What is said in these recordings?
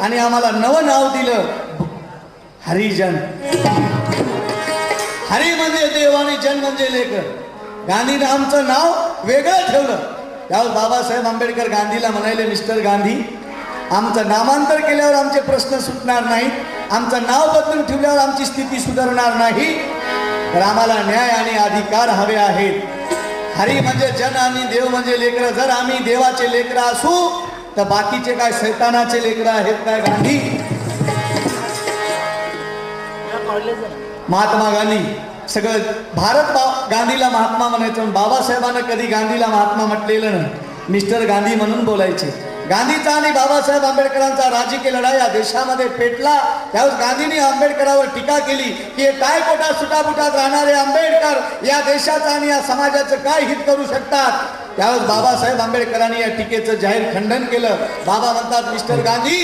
आणि आम्हाला नवं नाव दिलं. हरिजन. हरी म्हणजे देव आणि जन म्हणजे लेकर गांधीनं आमचं नाव वेगळं ठेवलं. त्यावर बाबासाहेब आंबेडकर गांधीला म्हणाले मिस्टर गांधी आमचं नामांतर केल्यावर आमचे प्रश्न सुटणार नाहीत. आमचं नाव बदलून ठेवल्यावर आमची स्थिती सुधारणार नाही. तर आम्हाला न्याय आणि अधिकार हवे आहेत. हरी म्हणजे जन आणि देव म्हणजे लेकरं. जर आम्ही देवाचे लेकरं असू तर बाकीचे काय सैतानाचे लेकरं आहेत काय गांधी? महात्मा गांधी. सगळं भारत बा- गांधीला महात्मा म्हणायचं बाबासाहेबांना कधी गांधीला महात्मा म्हटलेलं नाही. मिस्टर गांधी म्हणून बोलायचे. गांधीचा आणि बाबासाहेब आंबेडकरांचा राजकीय लढा या देशामध्ये पेटला. त्यावेळेस गांधींनी आंबेडकरावर टीका केली की हे काय कोटा सुटापुटात राहणारे आंबेडकर या देशाचं आणि या समाजाचं काय हित करू शकतात? त्यावेळेस बाबासाहेब आंबेडकरांनी या टीकेचं जाहीर खंडन केलं. बाबा म्हणतात मिस्टर गांधी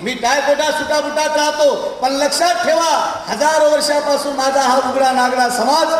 मी टायकोटा सुटाबुटात राहतो पण लक्षात ठेवा हजारो वर्षापासून माझा हा उघडा नागडा समाज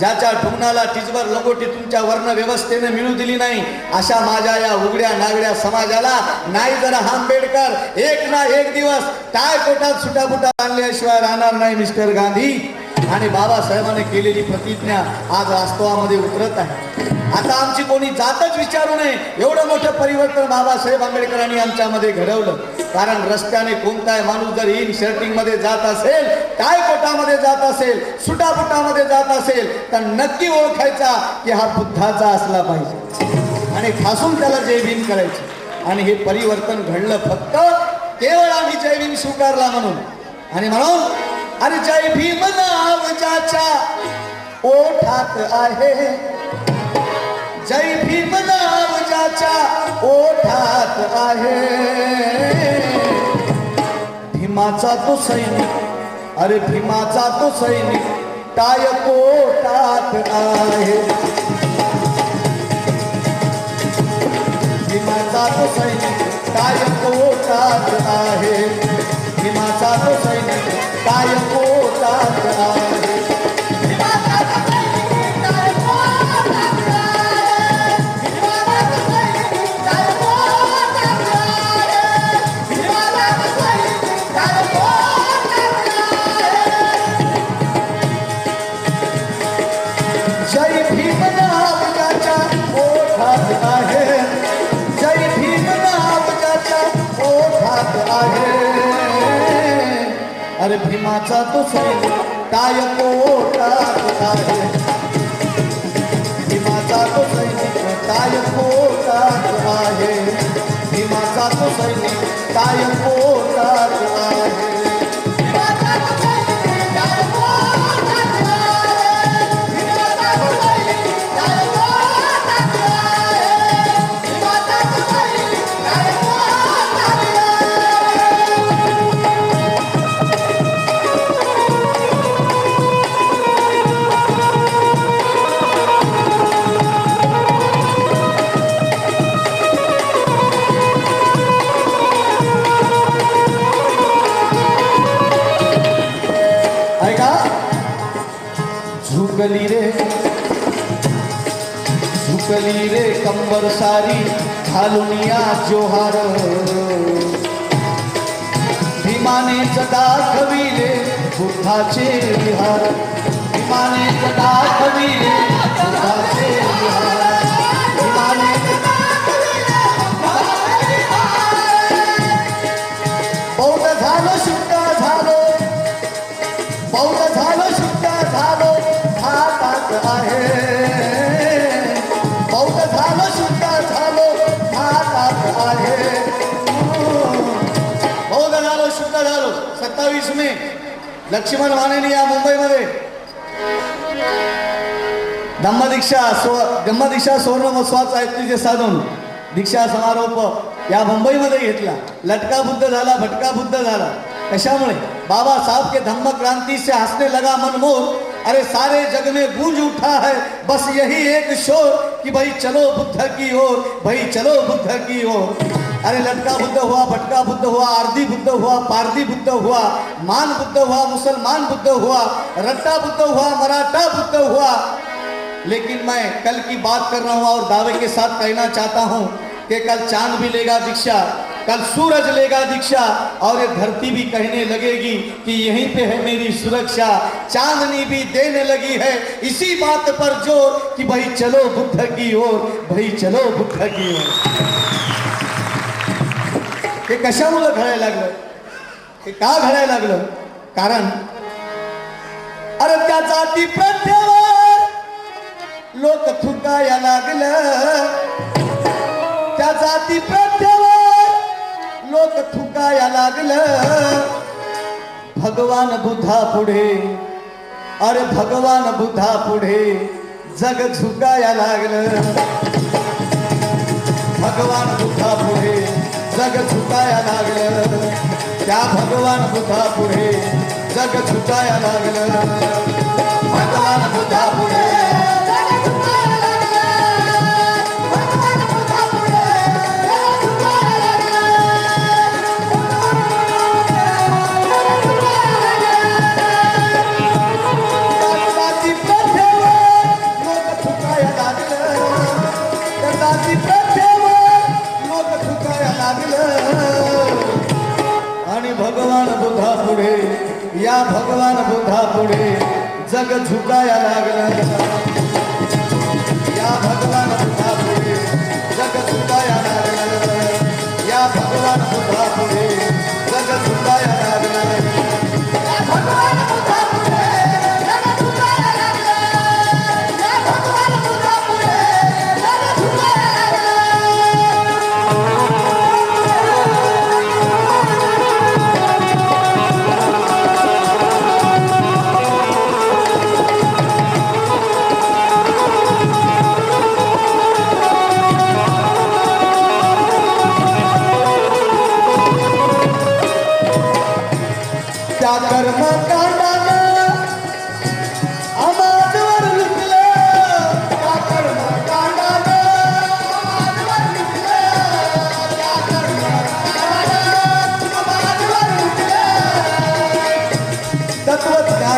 ज्याच्या ठुमणाला टिचभर लगोटी तुमच्या वर्ण व्यवस्थेने मिळू दिली नाही अशा माझ्या या उघड्या नागड्या समाजाला नाही जर आंबेडकर एक ना एक दिवस टायकोटात सुटाबुटा आणल्याशिवाय राहणार नाही मिस्टर गांधी. आणि बाबासाहेबांनी केलेली प्रतिज्ञा आज वास्तवामध्ये उतरत आहे. आता आमची कोणी जातच विचारू नये. एवढं मोठं परिवर्तन बाबासाहेब आंबेडकरांनी आमच्यामध्ये घडवलं. कारण रस्त्याने कोणताही माणूस जर इन शर्टिंगमध्ये जात असेल काय कोटामध्ये जात असेल सुटापुटामध्ये जात असेल तर नक्की ओळखायचा की हा बुद्धाचा असला पाहिजे. आणि खासून त्याला जय भीम करायचे. आणि हे परिवर्तन घडलं फक्त केवळ आम्ही जय भीम स्वीकारला म्हणून. आणि म्हणून अरे जय भीम नाव ज्याच्या ओठात आहे. जय भीम नाव ज्याच्या ओठात आहे. भीमाचा तो सैनिक अरे भीमाचा तो सैनिक काय कोटात आहे. भीमाचा तो सैनिक काय कोटात आहे. भीमाचा तो सैनिक काय कोटात आहे. अरे भीमाचा तो सैनिक काय कोटात आहे? भीमाचा तो सैनिक काय कोटात आहे? भीमाचा तो सैनिक काय कोटात आहे? झुकली रे कंबर सारी घालून या जोहार. भीमाने दाखविले बुद्धाचे विहार. भीमाने दाखविले बुद्धाचे विहार. आहे. हातात झालो शुद्ध झालो सत्तावीस मे लक्ष्मण मानेनी या मुंबईमध्ये धम्मदीक्षा स्व धम्मदीक्षा सुवर्ण महोत्सवाचा ऐतिह्य साधून दीक्षा समारोप या मुंबईमध्ये घेतला लटका बुद्ध झाला भटका बुद्ध झाला कशामुळे बाबा साहब के धम्म क्रांति से हंसने लगा मनमोह अरे सारे जग में गूंज उठा है बस यही एक शोर कि भाई चलो बुद्ध की ओर, भाई चलो बुद्ध की ओर। अरे लटका बुद्ध हुआ, भटका बुद्ध हुआ, आरदी बुद्ध हुआ, पारदी बुद्ध हुआ, मान बुद्ध हुआ, मुसलमान बुद्ध हुआ, रट्टा बुद्ध हुआ, मराठा बुद्ध हुआ। लेकिन मैं कल की बात कर रहा हूँ और दावे के साथ कहना चाहता हूँ कि कल चाँद भी लेगा दीक्षा। कल सूरज लेगा दीक्षा और ये धरती भी कहने लगेगी कि यहीं पे है मेरी सुरक्षा। चांदनी भी देने लगी है इसी बात पर ज़ोर कि भाई चलो बुद्ध की ओर, भाई चलो बुद्ध की ओर। हे कशामुळं घडायला लागलं? हे का घडायला लागलं? कारण अरे त्या जाती प्रथेवर लोक थुकाया लागलं. त्या जाती प्रथे लागलं. भगवान बुद्धा पुढे. अरे भगवान बुद्धा पुढे जग झुकाया लागलं. भगवान बुद्धा पुढे जग झुकाया लागलं. त्या भगवान बुद्धा पुढे जग झुकाया लागलं. भगवान बुद्धा पुढे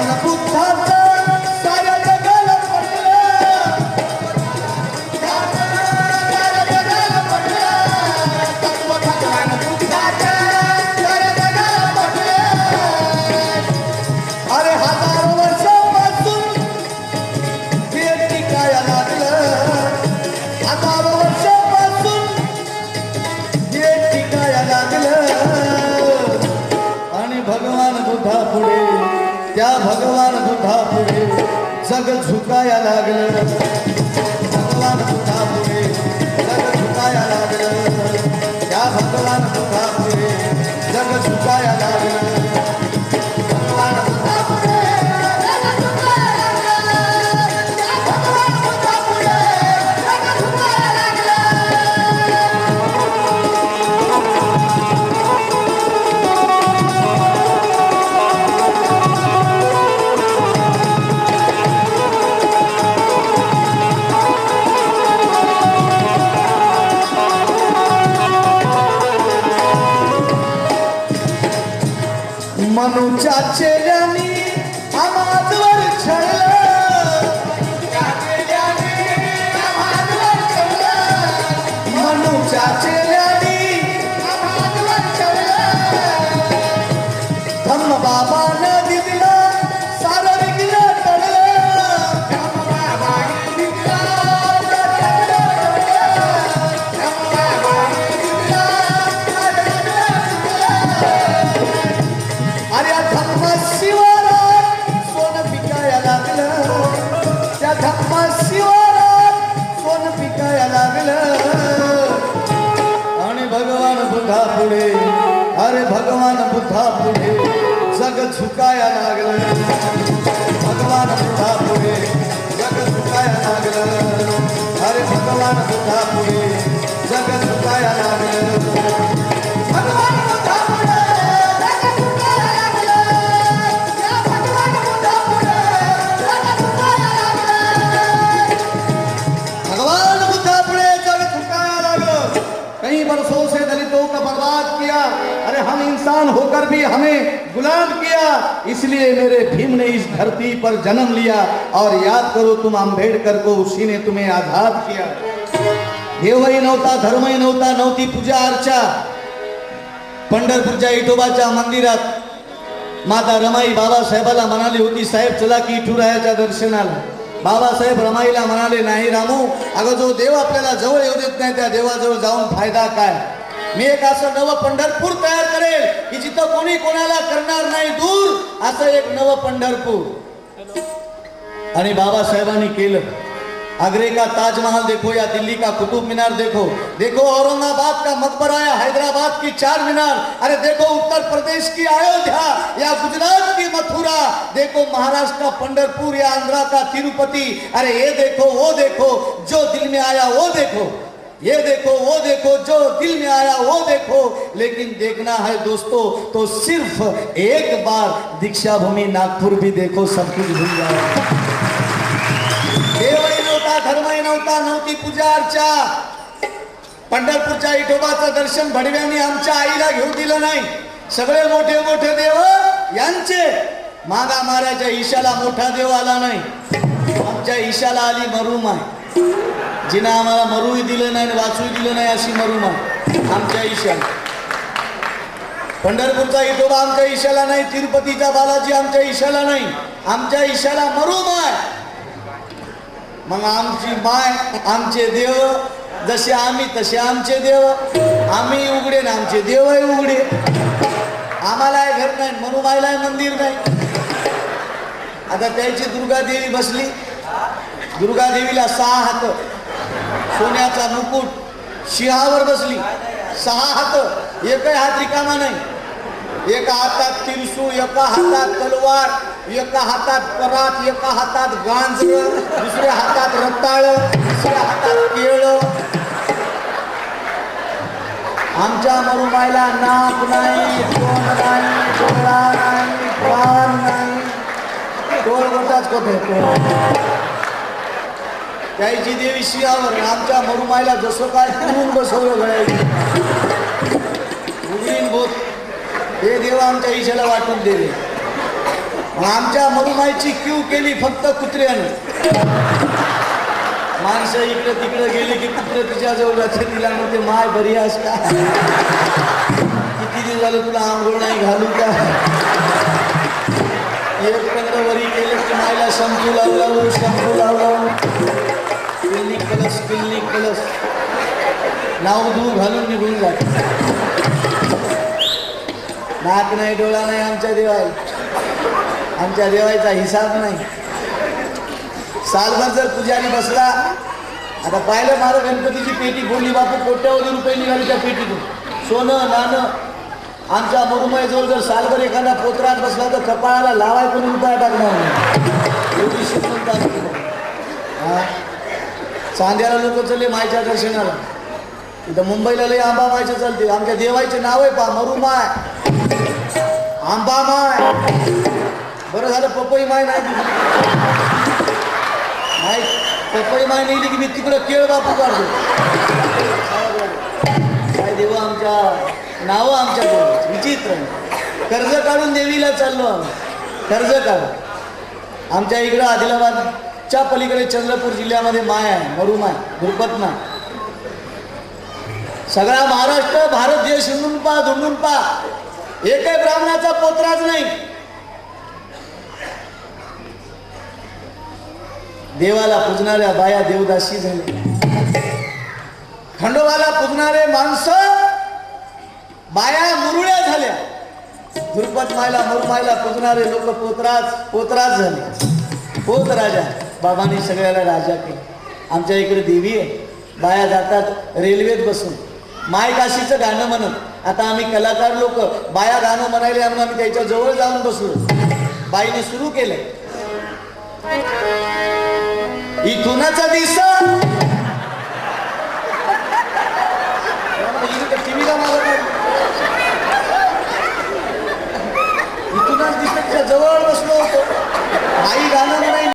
vai na. भगवान बुद्धापुढे जग झुकाया लागलं. भगवान बुद्धापुढे जग झुकाया लागलं. আছে मुसलमान होकर भी हमें गुलाम किया। इसलिए मेरे भीम ने इस धरती पर जन्म लिया और याद करो तुम अम्बेडकर को उसी ने तुम्हें आजाद किया। देवही नव्हता धर्मही नव्हता नव्हती पूजा अर्चा पंढरपूरच्या इटोबाच्या मंदिरात माता रमाई बाबासाहेबाला म्हणाली होती साहेब चला की इठुरायाच्या दर्शनाला. बाबासाहेब रमाईला म्हणाले नाही रामू अगं जो देव आपल्याला जवळ येऊ देत नाही त्या देवाजवळ जाऊन फायदा काय? मी एक असं नवं पंढरपूर तयार करेल की जिथं कोणी कोणाला करणार नाही दूर असं एक नवं पंढरपूर. आणि बाबासाहेबांनी केलं. आगरे का ताजमहल देखो या दिल्ली का कुतुब मीनार देखो. देखो औरंगाबाद का मकबरा या हैदराबाद की चार मीनार. अरे देखो उत्तर प्रदेश की अयोध्या या गुजरात की मथुरा. देखो महाराष्ट्र का पंडरपुर या आंध्रा का तिरुपति. अरे ये देखो वो देखो जो दिल में आया वो देखो. ये देखो वो देखो जो दिल में आया वो देखो। लेकिन देखना है दोस्तों तो सिर्फ एक बार दीक्षा भूमि नागपुर भी देखो सब कुछ भूल जाओ। देवही नव्हता धर्मही नव्हता नव्हती पूजा अर्चा। पंढरपूरच्या इटोबाचं दर्शन भडव्यांनी आमच्या आईला घेऊ दिलं नाही. सगळे मोठे मोठे देव यांचे. मागा माराच्या ईशाला मोठा देव आला नाही. आमच्या ईशाला आली मरुमाय जिनं आम्हाला मरूही दिलं नाही आणि वाचूही दिलं नाही अशी मरुमा आमच्या ईशाला. पंढरपूरचा इतोबा आमच्या ईशाला नाही तिरुपतीचा बालाजी आमच्या ईशाला नाही. आमच्या ईशाला मरुमाय मग आमची माय आमचे देव जसे आम्ही तसे आमचे देव. आम्ही उघडे ना आमचे देवही उघडे. आम्हाला घर नाही मनुबाईला मंदिर नाही. आता त्याची दुर्गा देवी बसली. दुर्गा देवीला सहा हात. सोन्याचा मुकुट सिंहावर बसली. सहा हात एकही हात रिकामा नाही. एका हातात तिरसू एका हातात तलवार एका हातात परात एका हातात गांजर दुसऱ्या हातात रताळ तिसऱ्या हातात केळ. आमच्या मरुमाईला नाक नाही तोंड नाही डोळा नाही कान नाही. डोळ गोटाच कोठे त्याची देवी शियावर आमच्या मरुमाईला जसं काय करून बसवलं गळ्याची. भूत हे देव आमच्या ईशाला वाटून दिले मग आमच्या मरुमाईची क्यू केली फक्त कुत्र्यानं. माणसं इकडं तिकडे गेली की कुत्रे तिच्या जवळ लक्ष दिला म्हणते माय बरी आहेस का? किती दिवस झालं तुला आंघोळ नाही घालू का? एक पंधरा वरी केलं की मायला संपू लावला संपू लावला कलस किल्ली कलस. नाव धू घालून निघून जात नाक नाही डोळा नाही आमच्या देवाई आमच्या देवाचा हिसाब नाही. सालभर जर पुजारी बसला आता पाहिलं मारं गणपतीची पेटी बोलली बापू कोट्यावधी रुपये निघाली त्या पेटीतून. सोनं नाणं. आमच्या मरुमाईजवळ जर सालभर एखादा पोत्रात बसला तर कपाळाला लावाय कोणी रुपया टाकणार नाही. एवढी श्रीमंत हा? चांद्याला लोक चालले मायच्या दर्शनाला. इथं मुंबईला लय आंबा मायचे चालते. आमच्या देवाचे नाव आहे पा मरुमाय आंबा माय. बरं झालं पपई माय नाही दिली. माय पपई माय नाही दिली की मी तिकडं केळ बापू काढतो. काय देव आमच्या नावं आमच्या विचित्र कर्ज काढून देवीला चाललो आम्ही. कर्ज काढ. आमच्या इकडं आदिलाबाद च्या पलीकडे चंद्रपूर जिल्ह्यामध्ये माय आहे मरुमाय धुरपत माय सगळा महाराष्ट्र भारत देश हिंदून पा धुंडून पा. एकही ब्राह्मणाचा पोत्राच नाही. देवाला पूजणाऱ्या बाया देवदासी झाली खंडोबाला पूजणारे माणसं बाया मुरुळ्या झाल्या. दुर्पत मायला मुरमायला पूजणारे लोक पोतराज पोतराज झाले. पोत राजा बाबांनी सगळ्याला राजा केला. आमच्या इकडे देवी आहे. बाया जातात रेल्वेत बसून. मायकाशीचं गाणं म्हणत. आता आम्ही कलाकार लोक बाया गाणं म्हणायला म्हणून आम्ही त्याच्याजवळ जाऊन बसलो. बाईने सुरू केलं इथूनच दिस इथूनच दिसत जवळ बसलो होतो. बाई गाणं म्हणायला.